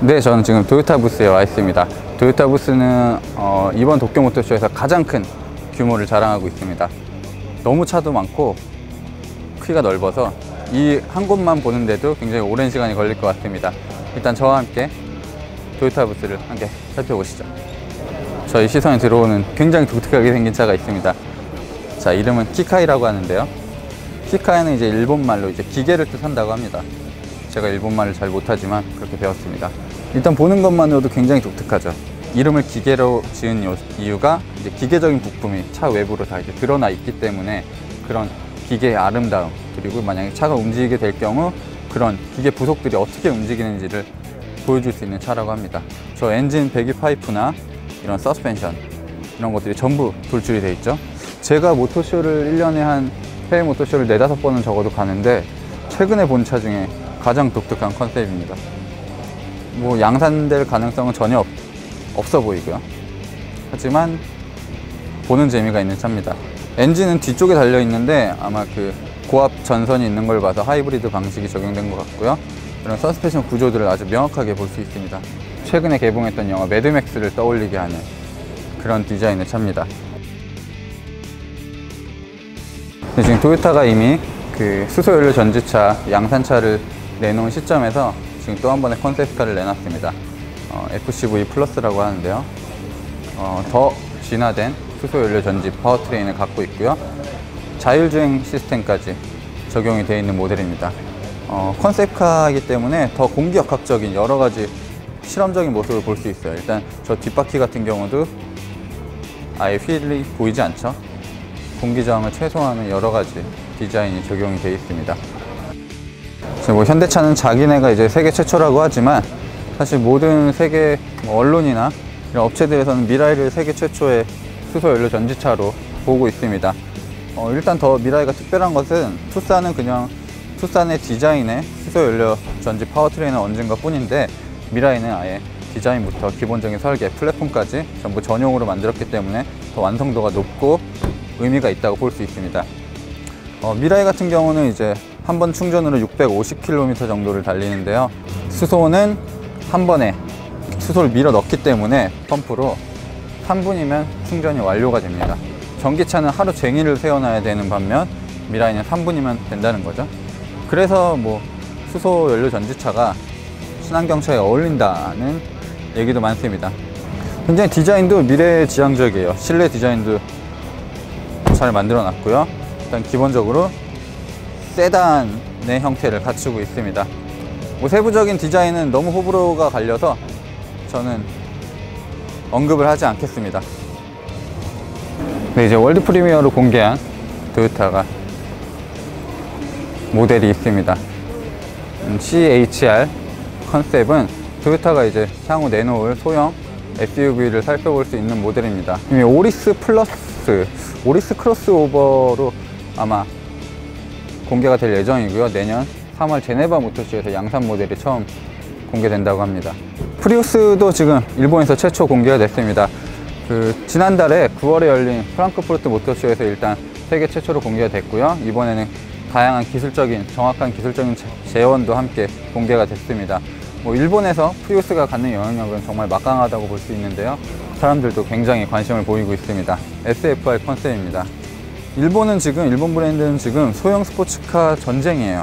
네, 저는 지금 도요타 부스에 와 있습니다. 도요타 부스는 어, 이번 도쿄 모터쇼에서 가장 큰 규모를 자랑하고 있습니다. 너무 차도 많고 크기가 넓어서 이 한 곳만 보는데도 굉장히 오랜 시간이 걸릴 것 같습니다. 일단 저와 함께 도요타 부스를 함께 살펴보시죠. 저희 시선에 들어오는 굉장히 독특하게 생긴 차가 있습니다. 자, 이름은 키카이라고 하는데요. 키카이는 이제 일본말로 이제 기계를 뜻한다고 합니다. 제가 일본말을 잘 못하지만 그렇게 배웠습니다. 일단 보는 것만으로도 굉장히 독특하죠. 이름을 기계로 지은 요- 이유가 이제 기계적인 부품이 차 외부로 다 이제 드러나 있기 때문에 그런 기계의 아름다움 그리고 만약에 차가 움직이게 될 경우 그런 기계 부속들이 어떻게 움직이는지를 보여줄 수 있는 차라고 합니다. 저 엔진 배기 파이프나 이런 서스펜션 이런 것들이 전부 돌출이 돼 있죠. 제가 모터쇼를 1년에 한 해외 모터쇼를 네다섯 번은 적어도 가는데 최근에 본 차 중에 가장 독특한 컨셉입니다. 뭐 양산될 가능성은 전혀 없, 없어 보이고요. 하지만 보는 재미가 있는 차입니다. 엔진은 뒤쪽에 달려 있는데 아마 그 고압 전선이 있는 걸 봐서 하이브리드 방식이 적용된 것 같고요. 이런 서스펜션 구조들을 아주 명확하게 볼 수 있습니다. 최근에 개봉했던 영화 매드맥스를 떠올리게 하는 그런 디자인의 차입니다. 지금 토요타가 이미 그 수소연료 전지차 양산차를 내놓은 시점에서 지금 또 한 번의 컨셉카를 내놨습니다. 어, FCV 플러스라고 하는데요. 어, 더 진화된 수소연료 전지 파워트레인을 갖고 있고요. 자율주행 시스템까지 적용이 되어 있는 모델입니다. 어, 컨셉카이기 때문에 더 공기역학적인 여러 가지 실험적인 모습을 볼 수 있어요. 일단 저 뒷바퀴 같은 경우도 아예 휠이 보이지 않죠. 공기 저항을 최소화하는 여러 가지 디자인이 적용이 되어 있습니다. 뭐 현대차는 자기네가 이제 세계 최초라고 하지만 사실 모든 세계 뭐 언론이나 이런 업체들에서는 미라이를 세계 최초의 수소 연료 전지차로 보고 있습니다. 어, 일단 더 미라이가 특별한 것은 투싼은 그냥 투싼의 디자인에 수소 연료 전지 파워트레인을 얹은 것 뿐인데 미라이는 아예 디자인부터 기본적인 설계, 플랫폼까지 전부 전용으로 만들었기 때문에 더 완성도가 높고 의미가 있다고 볼 수 있습니다. 어, 미라이 같은 경우는 이제 한 번 충전으로 650km 정도를 달리는데요. 수소는 한 번에 수소를 밀어 넣기 때문에 펌프로 3분이면 충전이 완료가 됩니다. 전기차는 하루 종일을 세워놔야 되는 반면 미라이는 3분이면 된다는 거죠. 그래서 뭐 수소 연료 전지차가 친환경차에 어울린다는 얘기도 많습니다. 굉장히 디자인도 미래지향적이에요. 실내 디자인도 잘 만들어 놨고요. 일단 기본적으로 세단의 형태를 갖추고 있습니다. 뭐 세부적인 디자인은 너무 호불호가 갈려서 저는 언급을 하지 않겠습니다. 네, 이제 월드 프리미어로 공개한 토요타가 모델이 있습니다. 음, CHR 컨셉은 토요타가 이제 향후 내놓을 소형 SUV를 살펴볼 수 있는 모델입니다. 이미 오리스 플러스, 오리스 크로스오버로 아마 공개가 될 예정이고요. 내년 3월 제네바 모터쇼에서 양산 모델이 처음 공개된다고 합니다. 프리우스도 지금 일본에서 최초 공개가 됐습니다. 그 지난달에 9월에 열린 프랑크푸르트 모터쇼에서 일단 세계 최초로 공개가 됐고요. 이번에는 다양한 기술적인 정확한 기술적인 재- 재원도 함께 공개가 됐습니다. 뭐 일본에서 프리우스가 갖는 영향력은 정말 막강하다고 볼 수 있는데요. 사람들도 굉장히 관심을 보이고 있습니다. SFR 컨셉입니다. 일본은 지금 일본 브랜드는 지금 소형 스포츠카 전쟁이에요.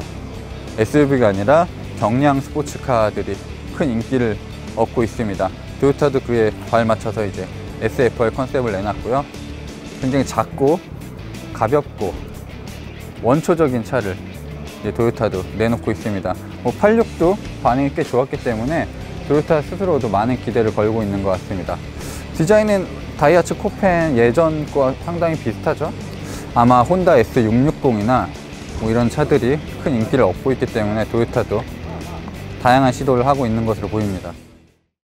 SUV가 아니라 경량 스포츠카들이 큰 인기를 얻고 있습니다. 토요타도 그에 발맞춰서 이제 SFR 컨셉을 내놨고요. 굉장히 작고 가볍고 원초적인 차를 이제 토요타도 내놓고 있습니다. 뭐 86도 반응이 꽤 좋았기 때문에 토요타 스스로도 많은 기대를 걸고 있는 것 같습니다. 디자인은 다이하츠 코펜 예전과 상당히 비슷하죠. 아마 혼다 S660이나 뭐 이런 차들이 큰 인기를 얻고 있기 때문에 토요타도 다양한 시도를 하고 있는 것으로 보입니다.